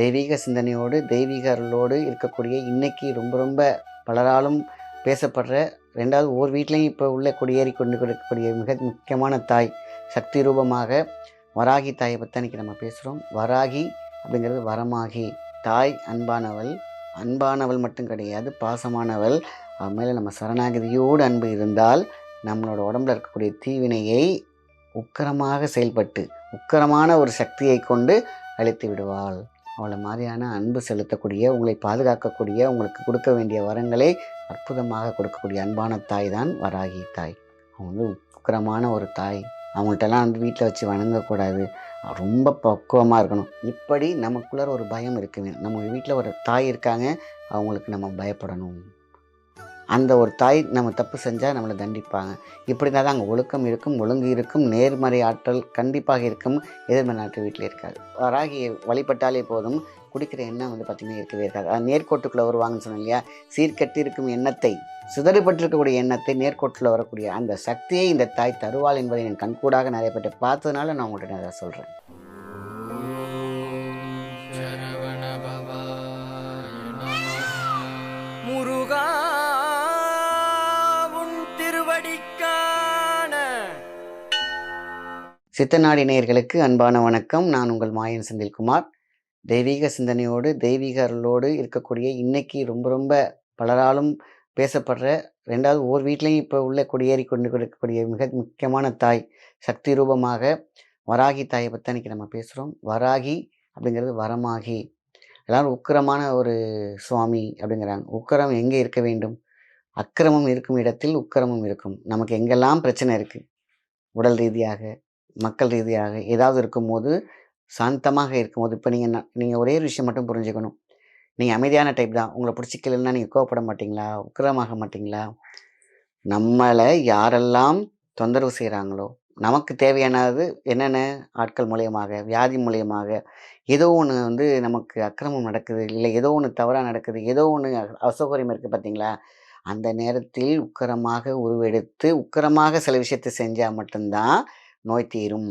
தெய்வீக சிந்தனையோடு தெய்வீக அருளோடு இருக்கக்கூடிய இன்னைக்கு ரொம்ப ரொம்ப பலராலும் பேசப்படுற ரெண்டாவது ஒவ்வொரு வீட்லேயும் இப்போ உள்ள குடியேறி கொண்டு இருக்கக்கூடிய மிக முக்கியமான தாய் சக்தி ரூபமாக வராகி தாயை பற்றி அன்றைக்கி நம்ம பேசுகிறோம் வராகி அப்படிங்கிறது வரமாகி. தாய் அன்பானவள் அன்பானவள் மட்டும் கிடையாது பாசமானவள். அவன் மேலே நம்ம சரணாகதியோடு அன்பு இருந்தால் நம்மளோட உடம்புல இருக்கக்கூடிய தீவினையை உக்கரமாக செயல்பட்டு உக்கரமான ஒரு சக்தியை கொண்டு அழித்து விடுவாள். அவளை மாதிரியான அன்பு செலுத்தக்கூடிய உங்களை பாதுகாக்கக்கூடிய உங்களுக்கு கொடுக்க வேண்டிய வரங்களை அற்புதமாக கொடுக்கக்கூடிய அன்பான தாய் தான் வராகி தாய். அவங்க வந்து உக்கிரமான ஒரு தாய். அவங்கள்ட்டலாம் வந்து வீட்டில் வச்சு வணங்கக்கூடாது. ரொம்ப பக்குவமாக இருக்கணும். இப்படி நமக்குள்ள ஒரு பயம் இருக்கு நம்ம வீட்டில் ஒரு தாய் இருக்காங்க. அவங்களுக்கு நம்ம பயப்படணும். அந்த ஒரு தாய் நம்ம தப்பு செஞ்சால் நம்மளை தண்டிப்பாங்க. இப்படி இருந்தால் தான் அங்கே ஒழுக்கம் இருக்கும் ஒழுங்கு இருக்கும் நேர்மறை ஆற்றல் கண்டிப்பாக இருக்கும். எதிர்மறை நாட்டு வீட்டில் இருக்காது. வராகி வழிபட்டாலே போதும். குடிக்கிற எண்ணம் வந்து பார்த்திங்கன்னா இருக்கவே இருக்காது. அது நேர்கோட்டுக்குள்ளே வருவாங்கன்னு சொன்னேன் இல்லையா? சீர்கட்டி இருக்கும் எண்ணத்தை சிதறுபட்டிருக்கக்கூடிய எண்ணத்தை நேர்கோட்டில் வரக்கூடிய அந்த சக்தியை இந்த தாய் தருவாள் என்பதை நான் கண்கூடாக நிறைய பேர்ட்ட பார்த்ததுனால நான் உங்கள்கிட்ட நான் சொல்கிறேன் சித்தநாடி நேயர்களுக்கு அன்பான வணக்கம். நான் உங்கள் மாயன் செந்தில்குமார். தெய்வீக சிந்தனையோடு தெய்வீக அருளோடு இருக்கக்கூடிய இன்னைக்கு ரொம்ப ரொம்ப பலராலும் பேசப்படுற ரெண்டாவது ஒவ்வொரு வீட்லேயும் இப்போ உள்ள குடியேறி கொண்டு இருக்கக்கூடிய மிக முக்கியமான தாய் சக்தி ரூபமாக வராகி தாயை பற்றி அன்றைக்கி நம்ம பேசுகிறோம் வராகி அப்படிங்கிறது வரமாகி. எல்லாரும் உக்கிரமான ஒரு சுவாமி அப்படிங்கிறாங்க. உக்கிரம் எங்கே இருக்க வேண்டும்? அக்கிரமம் இருக்கும் இடத்தில் உக்கிரமும் இருக்கும். நமக்கு எங்கெல்லாம் பிரச்சனை இருக்குது உடல் ரீதியாக மக்கள் ரீதியாக ஏதாவது இருக்கும்போது சாந்தமாக இருக்கும்போது இப்போ நீங்கள் நீங்கள் ஒரே ஒரு விஷயம் மட்டும் புரிஞ்சுக்கணும். நீங்கள் அமைதியான டைப் தான். உங்களை பிடிச்சிக்கலன்னா நீங்கள் கோவப்பட மாட்டீங்களா? உக்கிரமாக மாட்டீங்களா? நம்மளை யாரெல்லாம் தொந்தரவு செய்கிறாங்களோ நமக்கு தேவையானது என்னென்ன ஆட்கள் மூலியமாக வியாதி மூலியமாக ஏதோ ஒன்று வந்து நமக்கு அக்கிரமம் நடக்குது இல்லை ஏதோ ஒன்று தவறாக நடக்குது ஏதோ ஒன்று அசௌகரியம் இருக்குது பார்த்தீங்களா? அந்த நேரத்தில் உக்கரமாக உருவெடுத்து உக்கரமாக சில விஷயத்தை செஞ்சால் மட்டும்தான் நோய் தீரும்.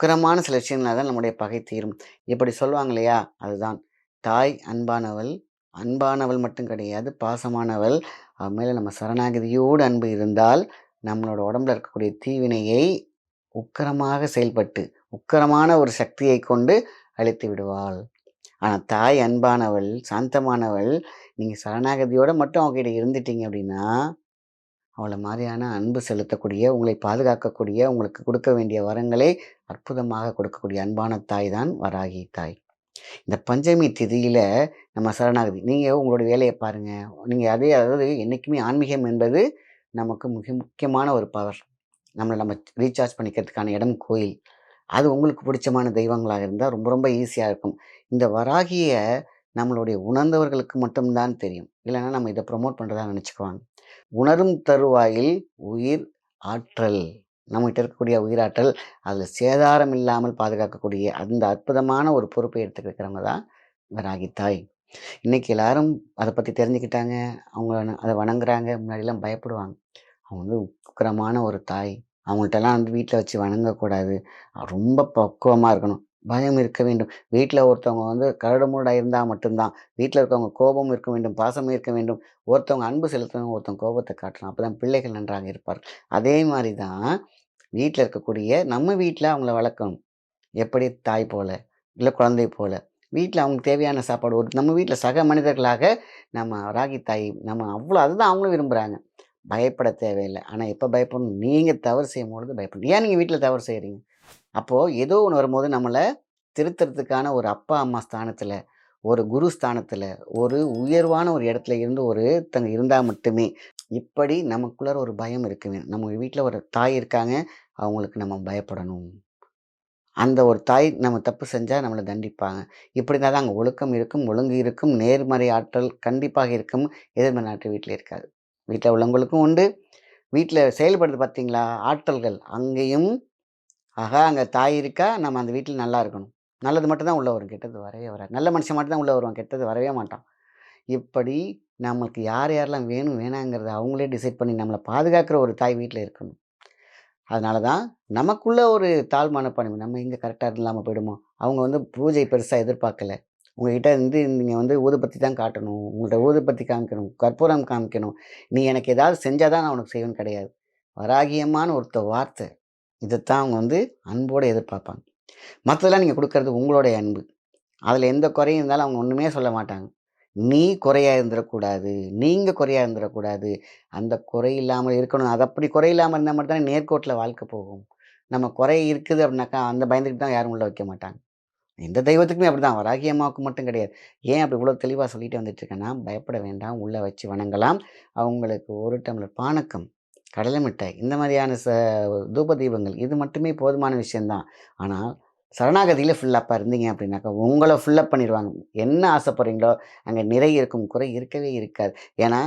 உக்கரமான சில விஷயங்களால் தான் நம்முடைய பகை தீரும். இப்படி சொல்லுவாங்க இல்லையா? அதுதான். தாய் அன்பானவள் அன்பானவள் மட்டும் கிடையாது பாசமானவள். அவன் மேலே நம்ம சரணாகதியோடு அன்பு இருந்தால் நம்மளோட உடம்புல இருக்கக்கூடிய தீவினையை உக்கரமாக செயல்பட்டு உக்கரமான ஒரு சக்தியை கொண்டு அழித்து விடுவாள். ஆனால் தாய் அன்பானவள் சாந்தமானவள் நீங்கள் சரணாகதியோடு மட்டும் அவங்ககிட்ட இருந்துட்டீங்க அப்படின்னா அவளை மாதிரியான அன்பு செலுத்தக்கூடிய உங்களை பாதுகாக்கக்கூடிய உங்களுக்கு கொடுக்க வேண்டிய வரங்களை அற்புதமாக கொடுக்கக்கூடிய அன்பான தாய் தான் வராகி தாய். இந்த பஞ்சமி திதியில் நம்ம சரணாகதி நீங்கள் உங்களோட வேலையை பாருங்கள் நீங்கள் அதே அதாவது என்றைக்குமே ஆன்மீகம் என்பது நமக்கு மிக முக்கியமான ஒரு பவர் நம்மளை நம்ம ரீசார்ஜ் பண்ணிக்கிறதுக்கான இடம் கோயில். அது உங்களுக்கு பிடிச்சமான தெய்வங்களாக இருந்தால் ரொம்ப ரொம்ப ஈஸியாக இருக்கும். இந்த வராகியை நம்மளுடைய உணர்ந்தவர்களுக்கு மட்டும்தான் தெரியும். இல்லைன்னா நம்ம இதை ப்ரொமோட் பண்ணுறதா நினச்சிக்குவாங்க. உணரும் தருவாயில் உயிர் ஆற்றல். நம்மகிட்ட இருக்கக்கூடிய உயிராற்றல் அதில் சேதாரம் இல்லாமல் பாதுகாக்கக்கூடிய அந்த அற்புதமான ஒரு பொறுப்பை எடுத்துக்கிறவங்க தான் ராகி தாய் இன்னைக்கு எல்லாரும் அதை பற்றி தெரிஞ்சுக்கிட்டாங்க. அவங்க அதை வணங்குறாங்க. முன்னாடிலாம் பயப்படுவாங்க. அவங்க வந்து உக்கிரமான ஒரு தாய். அவங்கள்ட்டலாம் வந்து வீட்டில் வச்சு வணங்கக்கூடாது. ரொம்ப பக்குவமாக இருக்கணும். பயம் இருக்க வேண்டும். வீட்டில் ஒருத்தவங்க வந்து கரடுமுரடாக இருந்தால் மட்டும்தான். வீட்டில் இருக்கவங்க கோபம் இருக்க வேண்டும் பாசம் இருக்க வேண்டும். ஒருத்தவங்க அன்பு செலுத்தணும் ஒருத்தவங்க கோபத்தை காட்டணும் அப்போ தான் பிள்ளைகள் நன்றாக இருப்பார் அதே மாதிரி தான் வீட்டில் இருக்கக்கூடிய நம்ம வீட்டில் அவங்கள வளர்க்கணும். எப்படி? தாய் போல இல்லை குழந்தை போல். வீட்டில் அவங்களுக்கு தேவையான சாப்பாடு ஒரு நம்ம வீட்டில் சக மனிதர்களாக நம்ம ராகி தாய் நம்ம அவ்வளோ அதுதான் அவங்களும் விரும்புகிறாங்க பயப்பட தேவையில்லை. ஆனால் எப்போ பயப்படணும்? நீங்கள் தவறு செய்யும் பொழுது பயப்படணும். ஏன் நீங்கள் வீட்டில் தவறு செய்கிறீங்க அப்போது ஏதோ ஒன்று வரும்போது நம்மளை திருத்துறதுக்கான ஒரு அப்பா அம்மா ஸ்தானத்தில் ஒரு குரு ஸ்தானத்தில் ஒரு உயர்வான ஒரு இடத்துல இருந்து ஒரு தங்க இருந்தால் மட்டுமே இப்படி நமக்குள்ளார ஒரு பயம் இருக்குமே வேணும். நம்ம வீட்டில் ஒரு தாய் இருக்காங்க. அவங்களுக்கு நம்ம பயப்படணும். அந்த ஒரு தாய் நம்ம தப்பு செஞ்சால் நம்மளை தண்டிப்பாங்க. இப்படி இருந்தால் தான் அங்கே ஒழுக்கம் இருக்கும் ஒழுங்கு இருக்கும் நேர்மறை ஆற்றல் கண்டிப்பாக இருக்கும். எதிர்மறை ஆற்றல் வீட்டில் இருக்காது. வீட்டில் உள்ளவங்களுக்கும் உண்டு. வீட்டில் செயல்படுறது பார்த்தீங்களா? ஆற்றல்கள் அங்கேயும் ஆகா அங்கே தாய் இருக்கா? நம்ம அந்த வீட்டில் நல்லா இருக்கணும். நல்லது மட்டும்தான் உள்ளே வரும் கெட்டது வரவே வராது. நல்ல மனுஷன் மட்டும்தான் உள்ளே வருவான் கெட்டது வரவே மாட்டான். இப்படி நம்மளுக்கு யார் யாரெல்லாம் வேணும் வேணாங்கிறத அவங்களே டிசைட் பண்ணி நம்மளை பாதுகாக்கிற ஒரு தாய் வீட்டில் இருக்கணும். அதனால தான் நமக்குள்ள ஒரு தாழ் மனப்பான்மை நம்ம எங்கே கரெக்டாக இல்லாமல் போயிடுமோ? அவங்க வந்து பூஜை பெருசாக எதிர்பார்க்கல. உங்ககிட்ட வந்து நீங்கள் வந்து ஊதுபத்தி தான் காட்டணும். உங்கள்கிட்ட ஊதுபத்தி காமிக்கணும். கற்பூரம் காமிக்கணும். நீ எனக்கு ஏதாவது செஞ்சால் தான் நான் உனக்கு செய்வேன் கிடையாது. வராகியமான ஒருத்த வார்த்தை. இதைத்தான் அவங்க வந்து அன்போடு எதிர்பார்ப்பாங்க. மற்றதெல்லாம் நீங்கள் கொடுக்கறது உங்களுடைய அன்பு. அதில் எந்த குறையும் இருந்தாலும் அவங்க ஒன்றுமே சொல்ல மாட்டாங்க. நீ குறையாக இருந்துடக்கூடாது. நீங்கள் குறையாக இருந்துடக்கூடாது. அந்த குறை இல்லாமல் இருக்கணும். அது அப்படி குறை இல்லாமல் இருந்தால் மட்டும் தானே நேர்கோட்டில் வாழ்க்கை போகும். நம்ம குறை இருக்குது அப்படின்னாக்கா அந்த பயந்துக்கிட்டு தான் யாரும் உள்ள வைக்க மாட்டாங்க. எந்த தெய்வத்துக்குமே அப்படி தான் வராகி அம்மாவுக்கு மட்டும் கிடையாது. ஏன் அப்படி இவ்வளோ தெளிவாக சொல்லிட்டு வந்துட்டு இருக்கேன்னா பயப்பட வேண்டாம். உள்ளே வச்சு வணங்கலாம். அவங்களுக்கு ஒரு டம்ளர் பானக்கம் கடலை மிட்டாய் இந்த மாதிரியான ச தூப தீபங்கள் இது மட்டுமே போதுமான விஷயந்தான். ஆனால் சரணாகதியில் ஃபுல்லப்பாக இருந்தீங்க அப்படின்னாக்கா உங்களை ஃபுல்லப் பண்ணிடுவாங்க. என்ன ஆசைப்படுறீங்களோ அங்கே நிறை இருக்கும் குறை இருக்கவே இருக்காது. ஏன்னா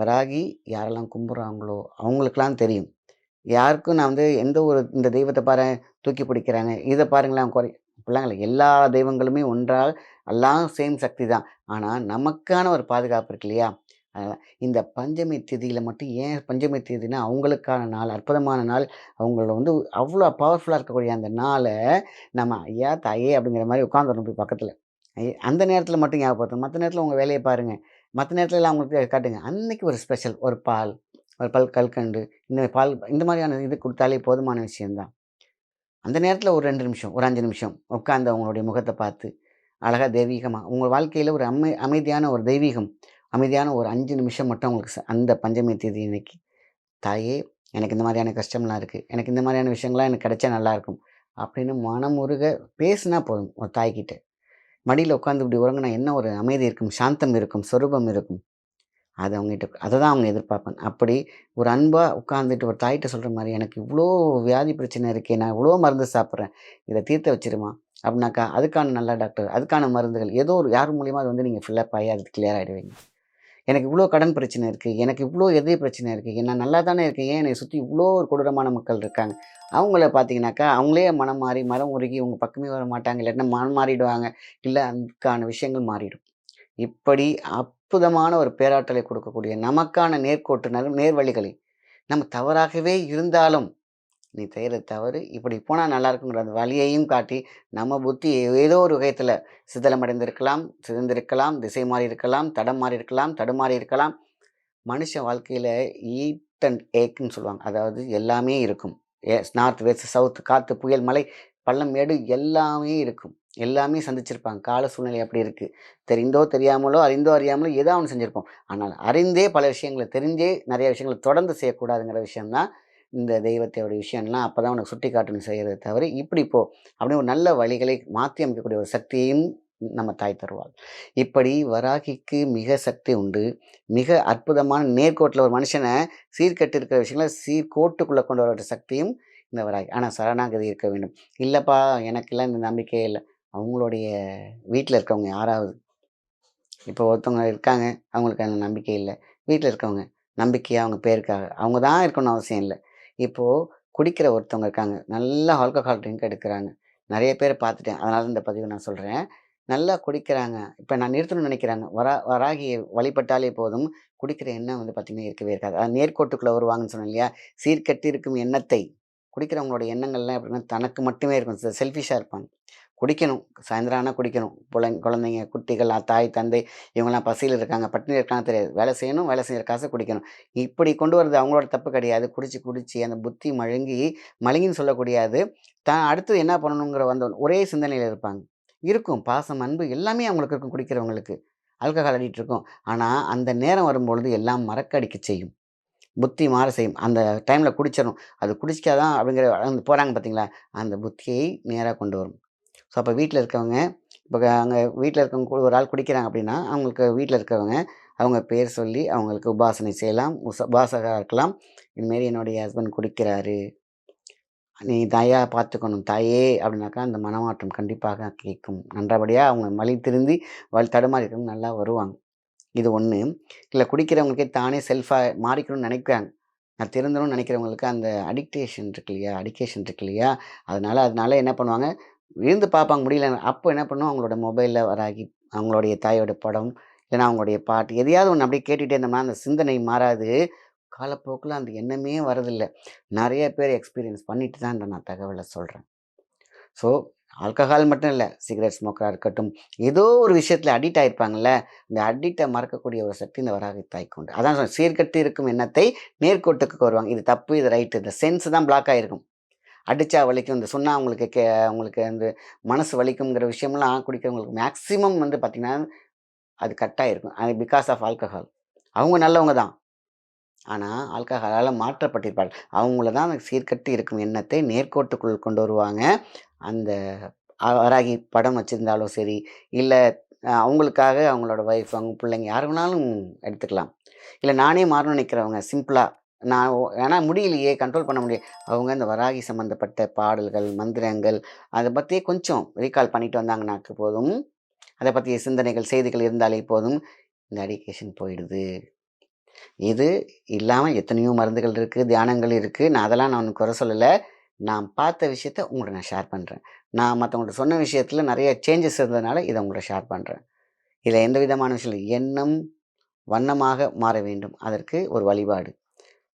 வராகி யாரெல்லாம் கும்பிட்றாங்களோ அவங்களுக்கெல்லாம் தெரியும். யாருக்கும் நான் வந்து எந்த ஒரு இந்த தெய்வத்தை பாரு தூக்கி பிடிக்கிறாங்க இதை பாருங்களேன் குறை. பிள்ளைங்கள எல்லா தெய்வங்களுமே ஒன்றால் எல்லாம் சேம் சக்தி தான். ஆனால் நமக்கான ஒரு பாதுகாப்பு இருக்கு இல்லையா? இந்த பஞ்சமி திதியில் மட்டும் ஏன் பஞ்சமி திதினா அவங்களுக்கான நாள் அற்புதமான நாள் அவங்களோட வந்து அவ்வளோ பவர்ஃபுல்லாக இருக்கக்கூடிய அந்த நாளை நம்ம ஐயா தாயே அப்படிங்கிற மாதிரி உட்காந்துடணும் போய் பக்கத்தில். அந்த நேரத்தில் மட்டும் ஞாபகப்படுத்தணும் மற்ற நேரத்தில் உங்கள் வேலையை பாருங்கள் மற்ற நேரத்தில் எல்லாம் அவங்களுக்கு காட்டுங்க. அன்னைக்கு ஒரு ஸ்பெஷல் ஒரு பால் ஒரு பல் கல்கண்டு இந்த பால் இந்த மாதிரியான இது கொடுத்தாலே போதுமான விஷயந்தான் அந்த நேரத்தில் ஒரு ரெண்டு நிமிஷம் ஒரு அஞ்சு நிமிஷம் உட்காந்து அவங்களுடைய முகத்தை பார்த்து அழகாக தெய்வீகமாக உங்கள் வாழ்க்கையில் ஒரு அமை அமைதியான ஒரு தெய்வீகம். அமைதியான ஒரு அஞ்சு நிமிஷம் மட்டும் உங்களுக்கு அந்த பஞ்சமி தேதி இன்னைக்கு தாயே எனக்கு இந்த மாதிரியான கஷ்டம்லாம் இருக்குது எனக்கு இந்த மாதிரியான விஷயங்கள்லாம் எனக்கு கிடைச்சா நல்லாயிருக்கும் அப்படின்னு மனமுருக பேசுனா போதும் ஒரு தாய்கிட்ட. மடியில் உட்காந்து இப்படி உறங்கினா என்ன ஒரு அமைதி இருக்கும் சாந்தம் இருக்கும் சொரூபம் இருக்கும்? அது அவங்ககிட்ட அதை தான் அவங்க எதிர்பார்ப்பாங்க. அப்படி ஒரு அன்பாக உட்காந்துட்டு ஒரு தாய்கிட்ட சொல்கிற மாதிரி எனக்கு இவ்வளோ வியாதி பிரச்சனை இருக்கே நான் இவ்வளோ மருந்து சாப்பிட்றேன். இதை தீர்த்த வச்சிருமா? அப்படின்னாக்கா அதுக்கான நல்ல டாக்டர் அதுக்கான மருந்துகள் ஏதோ ஒரு யார் மூலியமாக அது வந்து நீங்கள் ஃபில்லப் ஆகி அது கிளியர் ஆகிடுவீங்க எனக்கு இவ்வளோ கடன் பிரச்சனை இருக்குது எனக்கு இவ்வளோ எதிரி பிரச்சனை இருக்குது நான் நல்லா தானே இருக்கேன் ஏன் என்னை சுற்றி இவ்வளோ ஒரு கொடூரமான மக்கள் இருக்காங்க? அவங்கள பார்த்தீங்கன்னாக்கா அவங்களே மனம் மாறி மரம் உருகி இவங்க பக்கமே வர மாட்டாங்க இல்லைன்னா மனம் மாறிடுவாங்க இல்லை அதுக்கான விஷயங்கள் மாறிடும். இப்படி அற்புதமான ஒரு பேராற்றலை கொடுக்கக்கூடிய நமக்கான நேர்கோட்டு நல் நேர்வழிகளை நம்ம தவறாகவே இருந்தாலும் நீ செய்கிற தவறு இப்படி போனால் நல்லா இருக்குங்கிற அந்த வழியையும் காட்டி நம்ம புத்தி ஏதோ ஒரு விதத்தில் சிதலமடைந்திருக்கலாம் சிதந்திருக்கலாம் திசை மாறி இருக்கலாம் தடம் மாறி இருக்கலாம் தடுமாறி இருக்கலாம். மனுஷ வாழ்க்கையில் ஈட் அண்ட் ஏக்குன்னு சொல்லுவாங்க. அதாவது எல்லாமே இருக்கும். நார்த் வெஸ்ட் சவுத் காற்று புயல் மலை பள்ளம் மேடு எல்லாமே இருக்கும். எல்லாமே சந்திச்சிருப்பாங்க. கால சூழ்நிலை அப்படி இருக்குது தெரிந்தோ தெரியாமலோ அறிந்தோ அறியாமலோ ஏதோ ஒன்று செஞ்சுருப்போம். ஆனால் அறிந்தே பல விஷயங்களை தெரிஞ்சே நிறைய விஷயங்களை தொடர்ந்து செய்யக்கூடாதுங்கிற விஷயம்தான் இந்த தெய்வத்தோட விஷயம்லாம் அப்போ தான் உனக்கு சுட்டி காட்டணும் செய்கிறத தவிர இப்படி போ அப்படின்னு ஒரு நல்ல வழிகளை மாற்றி அமைக்கக்கூடிய ஒரு சக்தியையும் நம்ம தாய் தருவாள். இப்படி வராகிக்கு மிக சக்தி உண்டு. மிக அற்புதமான நேர்கோட்டில் ஒரு மனுஷனை சீர்கட்டு இருக்கிற விஷயங்களை சீர்கோட்டுக்குள்ளே கொண்டு வர சக்தியும் இந்த வராகி. ஆனால் சரணாகதி இருக்க வேண்டும். இல்லைப்பா எனக்கெல்லாம் இந்த நம்பிக்கையே இல்லை. அவங்களுடைய வீட்டில் இருக்கவங்க யாராவது இப்போ ஒருத்தவங்க இருக்காங்க அவங்களுக்கு அந்த நம்பிக்கை இல்லை. வீட்டில் இருக்கவங்க நம்பிக்கையாக அவங்க பேருக்காக அவங்க தான் இருக்கணும்னு அவசியம் இல்லை. இப்போது குடிக்கிற ஒருத்தவங்க இருக்காங்க. நல்லா ஆல்கஹால் ட்ரிங்க் எடுக்கிறாங்க. நிறைய பேர் பார்த்துட்டேன். அதனால இந்த பதிவு நான் சொல்கிறேன் நல்லா குடிக்கிறாங்க. இப்போ நான் நிறுத்தணும்னு நினைக்கிறாங்க. வரா வராகி வழிபட்டாலே போதும். குடிக்கிற எண்ணம் வந்து பார்த்திங்கன்னா இருக்கவே இருக்காது. அது நேர்கோட்டுக்குள்ளே வருவாங்கன்னு சொன்னேன் இல்லையா? சீர்கட்டி இருக்கும் எண்ணத்தை. குடிக்கிறவங்களோட எண்ணங்கள்லாம் எப்படின்னா தனக்கு மட்டுமே இருக்கும். செல்ஃபிஷாக இருப்பாங்க. குடிக்கணும். சாயந்தரம் ஆனால் குடிக்கணும். பிள்ளை குழந்தைங்க குட்டிகள் தாய் தந்தை இவங்கெல்லாம் பசியில் இருக்காங்க. பட்டினி இருக்காங்க தெரியாது. வேலை செய்யணும் வேலை செய்கிற காசு குடிக்கணும். இப்படி கொண்டு வரது அவங்களோட தப்பு கிடையாது. குடிச்சு குடிச்சு அந்த புத்தி மழுங்கி மழுங்கின்னு சொல்லக்கூடியது. தான் அடுத்து என்ன பண்ணணுங்கிற வந்த ஒரே சிந்தனையில் இருப்பாங்க. இருக்கும். பாசம் அன்பு எல்லாமே அவங்களுக்கு இருக்கும் குடிக்கிறவங்களுக்கு. ஆல்கஹால் அடிக்கிட்டு இருக்கும். ஆனால் அந்த நேரம் வரும்பொழுது எல்லாம் மறக்கடிக்க செய்யும். புத்தி மாற செய்யும். அந்த டைமில் குடிச்சிடும் அது குடிச்சாதான் அப்படிங்கிற போகிறாங்க பார்த்தீங்களா? அந்த புத்தியை நேராக கொண்டு வரும். ஸோ அப்போ வீட்டில் இருக்கவங்க இப்போ அங்கே வீட்டில் இருக்கவங்க கூட ஒரு ஆள் குடிக்கிறாங்க அப்படின்னா அவங்களுக்கு வீட்டில் இருக்கவங்க அவங்க பேர் சொல்லி அவங்களுக்கு உபாசனை செய்யலாம் உச உபாசகராக இருக்கலாம். இதுமாரி என்னுடைய ஹஸ்பண்ட் குடிக்கிறாரு. நீ தாயாக பார்த்துக்கணும் தாயே அப்படின்னாக்கா அந்த மனமாற்றம் கண்டிப்பாக கேட்கும். நன்றபடியாக அவங்க மலி திருந்தி வழி தடுமாறி இருக்கவங்க நல்லா வருவாங்க. இது ஒன்று இல்லை குடிக்கிறவங்களுக்கே தானே செல்ஃபாக மாறிக்கணும்னு நினைக்கிறாங்க. நான் திருந்தணும்னு நினைக்கிறவங்களுக்கு அந்த அடிக்டேஷன் இருக்கு இல்லையா? அடிக்கேஷன் இருக்கு இல்லையா? அதனால அதனால என்ன பண்ணுவாங்க? விழுந்து பார்ப்பாங்க முடியல. அப்போ என்ன பண்ணுவோம்? அவங்களோட மொபைலில் வராகி அவங்களுடைய தாயோட படம் இல்லைன்னா அவங்களுடைய பாட்டு எதையாவது ஒன்று அப்படியே கேட்டுகிட்டே இருந்தோம்னா அந்த சிந்தனை மாறாது. காலப்போக்கில் அந்த எண்ணமே வரதில்லை. நிறைய பேர் எக்ஸ்பீரியன்ஸ் பண்ணிட்டு தான் இந்த நான் தகவலை சொல்கிறேன் ஸோ ஆல்கஹால் மட்டும் இல்லை சிகரெட் ஸ்மோக்கராக இருக்கட்டும் ஏதோ ஒரு விஷயத்தில் அடிக்ட் ஆயிருப்பாங்கல்ல இந்த அடிக்டை மறக்கக்கூடிய ஒரு சக்தி இந்த வராகி தாய்க்கு உண்டு. அதான் சீர்கட்டு இருக்கும் எண்ணத்தை நேர்கோட்டுக்கு வருவாங்க. இது தப்பு இது ரைட்டு இந்த சென்ஸ் தான் பிளாக் ஆகிருக்கும் அடித்தா வலிக்கும் இந்த சொன்னால் அவங்களுக்கு கே அவங்களுக்கு அந்த மனசு வலிக்குங்கிற விஷயம்லாம் குடிக்கிறவங்களுக்கு மேக்ஸிமம் வந்து பார்த்திங்கன்னா அது கட்டாக இருக்கும் அது பிகாஸ் ஆஃப் ஆல்கஹால் அவங்க நல்லவங்க தான். ஆனால் ஆல்கஹாலால் மாற்றப்பட்டிருப்பார்கள் அவங்கள தான் அந்த சீர்கட்டி இருக்கும் எண்ணத்தை நேர்கோட்டுக்குள் கொண்டு வருவாங்க. அந்த வராகி படம் வச்சுருந்தாலும் சரி இல்லை அவங்களுக்காக அவங்களோட ஒய்ஃப் அவங்க பிள்ளைங்க யார் வேணாலும் எடுத்துக்கலாம். இல்லை நானே மாறணும்னு நினைக்கிறவங்க சிம்பிளாக நான் ஏன்னா முடியலையே கண்ட்ரோல் பண்ண முடியும் அவங்க இந்த வராகி சம்மந்தப்பட்ட பாடல்கள் மந்திரங்கள் அதை பற்றியே கொஞ்சம் ரீகால் பண்ணிட்டு வந்தாங்கனாக்கு போதும். அதை பற்றிய சிந்தனைகள் செய்திகள் இருந்தாலே போதும். இந்த அடிக்கேஷன் போயிடுது. இது இல்லாமல் எத்தனையோ மருந்துகள் இருக்குது தியானங்கள் இருக்குது நான் அதெல்லாம் நான் குறை சொல்லலை. நான் பார்த்த விஷயத்த உங்கள்கிட்ட நான் ஷேர் பண்ணுறேன் நான் மற்றவங்கள்ட்ட சொன்ன விஷயத்தில் நிறைய சேஞ்சஸ் இருந்ததுனால இதை உங்களை ஷேர் பண்ணுறேன் இதில் எந்த விதமான விஷயம் எண்ணம் வண்ணமாக மாற வேண்டும். அதற்கு ஒரு வழிபாடு.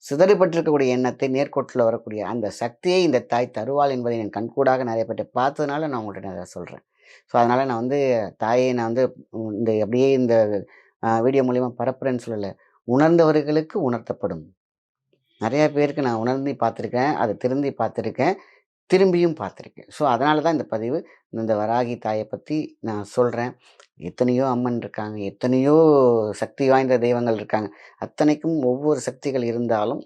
சிதறிப்பட்டிருக்கக்கூடிய எண்ணத்தை நேர்கோட்டில் வரக்கூடிய அந்த சக்தியை இந்த தாய் தருவாள் என்பதை நான் கண்கூடாக நிறைய பேர்ட்ட பார்த்ததுனால நான் உங்கள்கிட்ட நிறைய சொல்கிறேன் ஸோ அதனால் நான் வந்து தாயை நான் வந்து இந்த அப்படியே இந்த வீடியோ மூலிமா பரப்புறேன்னு சொல்லலை. உணர்ந்தவர்களுக்கு உணர்த்தப்படும். நிறையா பேருக்கு நான் உணர்ந்து பார்த்துருக்கேன் அதை திருந்தி பார்த்துருக்கேன். திரும்பியும் பார்த்துருக்கேன். ஸோ அதனால தான் இந்த பதிவு இந்த வராகி தாயை பற்றி நான் சொல்கிறேன் எத்தனையோ அம்மன் இருக்காங்க எத்தனையோ சக்தி வாய்ந்த தெய்வங்கள் இருக்காங்க. அத்தனைக்கும் ஒவ்வொரு சக்திகள் இருந்தாலும்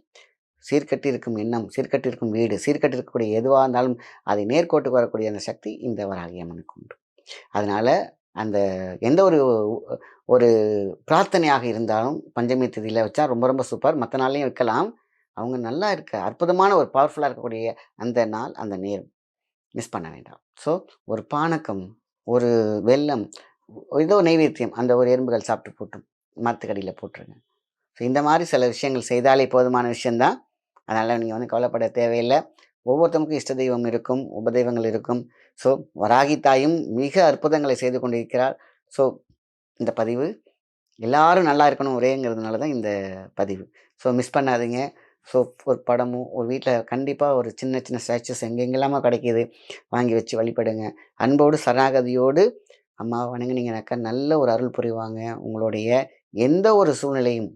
சீர்கட்டிருக்கும் எண்ணம் சீர்கட்டிருக்கும் வீடு சீர்கட்டிருக்கக்கூடிய எதுவாக இருந்தாலும் அதை நேர்கோட்டுக்கு வரக்கூடிய அந்த சக்தி இந்த வராகி அம்மனுக்கு உண்டு. அதனால் அந்த எந்த ஒரு ஒரு பிரார்த்தனையாக இருந்தாலும் பஞ்சமி திதியில் வச்சா ரொம்ப ரொம்ப சூப்பர். மற்ற நாள்லையும் வைக்கலாம். அவங்க நல்லா இருக்க அற்புதமான ஒரு பவர்ஃபுல்லாக இருக்கக்கூடிய அந்த நாள் அந்த நேரம். மிஸ் பண்ண வேண்டாம். ஸோ ஒரு பானக்கம் ஒரு வெல்லம் ஏதோ நைவேத்தியம் அந்த ஒரு எறும்புகள் சாப்பிட்டு போட்டும். மரத்துக்கடியில் போட்டுருங்க. ஸோ இந்த மாதிரி சில விஷயங்கள் செய்தாலே போதுமான விஷயந்தான் அதனால் நீங்கள் வந்து கவலைப்பட தேவையில்லை. ஒவ்வொருத்தருக்கும் இஷ்ட தெய்வம் இருக்கும் உபதெய்வங்கள் இருக்கும். ஸோ வராகி தாயும் மிக அற்புதங்களை செய்து கொண்டிருக்கிறார். ஸோ இந்த பதிவு. எல்லாரும் நல்லா இருக்கணும் ஒரேங்கிறதுனால தான் இந்த பதிவு. ஸோ மிஸ் பண்ணாதீங்க. ஸோ ஒரு படமும் ஒரு வீட்டில் கண்டிப்பாக ஒரு சின்ன சின்ன ஸ்டாச்சுஸ் எங்கெங்கெல்லாமோ கிடைக்கிது. வாங்கி வச்சு வழிபடுங்க. அன்போடு சரணாகதியோடு அம்மா வணங்கினீங்கனாக்கா நல்ல ஒரு அருள் புரிவாங்க. உங்களுடைய எந்த ஒரு சூழ்நிலையும்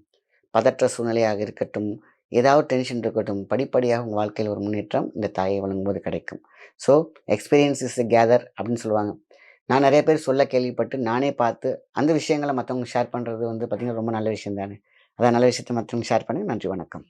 பதற்ற சூழ்நிலையாக இருக்கட்டும் ஏதாவது டென்ஷன் இருக்கட்டும் படிப்படியாக உங்கள் வாழ்க்கையில் ஒரு முன்னேற்றம் இந்த தாயை வழங்கும்போது கிடைக்கும். ஸோ எக்ஸ்பீரியன்ஸ் இஸ் கேதர் அப்படின்னு சொல்லுவாங்க. நான் நிறைய பேர் சொல்ல கேள்விப்பட்டு நானே பார்த்து அந்த விஷயங்களை மற்றவங்க ஷேர் பண்ணுறது வந்து பார்த்திங்கன்னா ரொம்ப நல்ல விஷயம் தானே. அதான் நல்ல விஷயத்தை மற்றவங்க ஷேர் பண்ணுங்கள் நன்றி வணக்கம்.